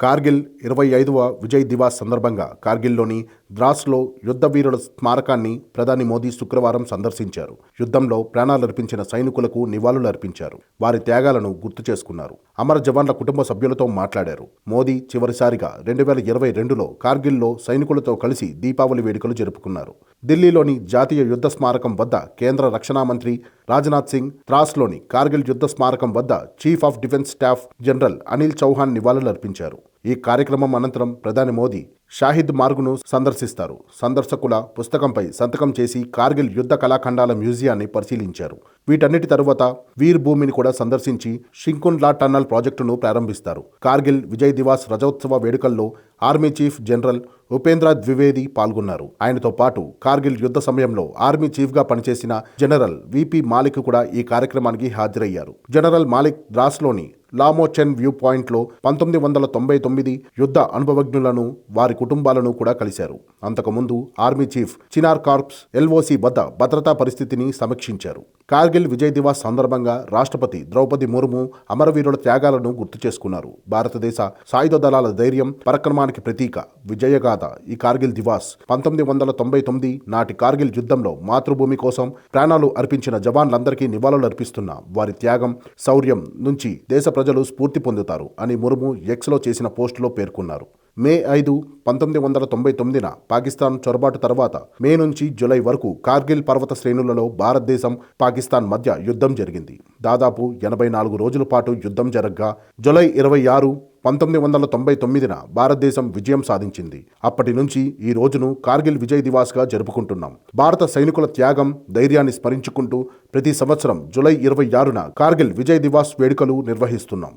కార్గిల్ ఇరవై ఐదవ విజయ్ దివాస్ సందర్భంగా కార్గిల్లోని ద్రాస్లో యుద్ధ వీరుల స్మారకాన్ని ప్రధాని మోదీ శుక్రవారం సందర్శించారు. యుద్ధంలో ప్రాణాలర్పించిన సైనికులకు నివాళులర్పించారు. వారి త్యాగాలను గుర్తు చేసుకున్నారు. అమర జవాన్ల కుటుంబ సభ్యులతో మాట్లాడారు. మోదీ చివరిసారిగా రెండు వేల ఇరవై రెండులో కార్గిల్లో సైనికులతో కలిసి దీపావళి వేడుకలు జరుపుకున్నారు. ఢిల్లీలోని జాతీయ యుద్ధ స్మారకం వద్ద కేంద్ర రక్షణ మంత్రి రాజ్నాథ్ సింగ్ త్రాస్లోని కార్గిల్ యుద్ధ స్మారకం వద్ద chief of defence staff general Anil Chauhan నివాళులర్పించారు. ఈ కార్యక్రమం అనంతరం ప్రధాని మోదీ షాహిద్ మార్గును సందర్శిస్తారు. సందర్శకుల పుస్తకంపై సంతకం చేసి కార్గిల్ యుద్ధ కళాఖండాల మ్యూజియాన్ని పరిశీలించారు. వీటన్నిటి తరువాత వీర్ భూమిని కూడా సందర్శించి షింకున్లా టన్నల్ ప్రాజెక్టును ప్రారంభిస్తారు. కార్గిల్ విజయ్ దివాస్ రజోత్సవ వేడుకల్లో army chief general Upendra Dwivedi పాల్గొన్నారు. ఆయనతో పాటు కార్గిల్ యుద్ధ సమయంలో ఆర్మీ చీఫ్గా పనిచేసిన జనరల్ విపి మాలిక్ కూడా ఈ కార్యక్రమానికి హాజరయ్యారు. జనరల్ మాలిక్ ద్రాస్లోని లామోచెన్ వ్యూ పాయింట్లో పంతొమ్మిది వందల తొంభై తొమ్మిది యుద్ధ అనుభవజ్ఞులను వారి కుటుంబాలను కూడా కలిశారు. అంతకుముందు army chief Chinar corps LOC వద్ద భద్రతా పరిస్థితిని సమీక్షించారు. కార్గిల్ విజయ్ దివాస్ సందర్భంగా రాష్ట్రపతి ద్రౌపది ముర్ము అమరవీరుల త్యాగాలను గుర్తు చేసుకున్నారు. భారతదేశ సాయుధ దళాల ధైర్యం పరక్రమానికి ప్రతీక. విజయగాథ ఈ కార్గిల్ దివాస్ పంతొమ్మిది వందల తొంభై తొమ్మిది నాటి కార్గిల్ యుద్ధంలో మాతృభూమి కోసం ప్రాణాలు అర్పించిన జవాన్లందరికీ నివాళులు అర్పిస్తున్న వారి త్యాగం శౌర్యం నుంచి దేశ ప్రజలు స్ఫూర్తి పొందుతారు అని ముర్ము ఎక్స్లో చేసిన పోస్టులో పేర్కొన్నారు. మే ఐదు పంతొమ్మిది వందల తొంభై తొమ్మిదిన పాకిస్తాన్ చొరబాటు తర్వాత మే నుంచి జులై వరకు కార్గిల్ పర్వత శ్రేణులలో భారతదేశం పాకిస్తాన్ మధ్య యుద్ధం జరిగింది. దాదాపు ఎనభై నాలుగు రోజుల పాటు యుద్ధం జరగ్గా జులై ఇరవై ఆరు పంతొమ్మిది వందల తొంభై తొమ్మిదిన భారతదేశం విజయం సాధించింది. అప్పటి నుంచి ఈ రోజును కార్గిల్ విజయ్ దివాస్గా జరుపుకుంటున్నాం. భారత సైనికుల త్యాగం ధైర్యాన్ని స్మరించుకుంటూ ప్రతి సంవత్సరం జులై ఇరవై ఆరున కార్గిల్ విజయ్ దివాస్ వేడుకలు నిర్వహిస్తున్నాం.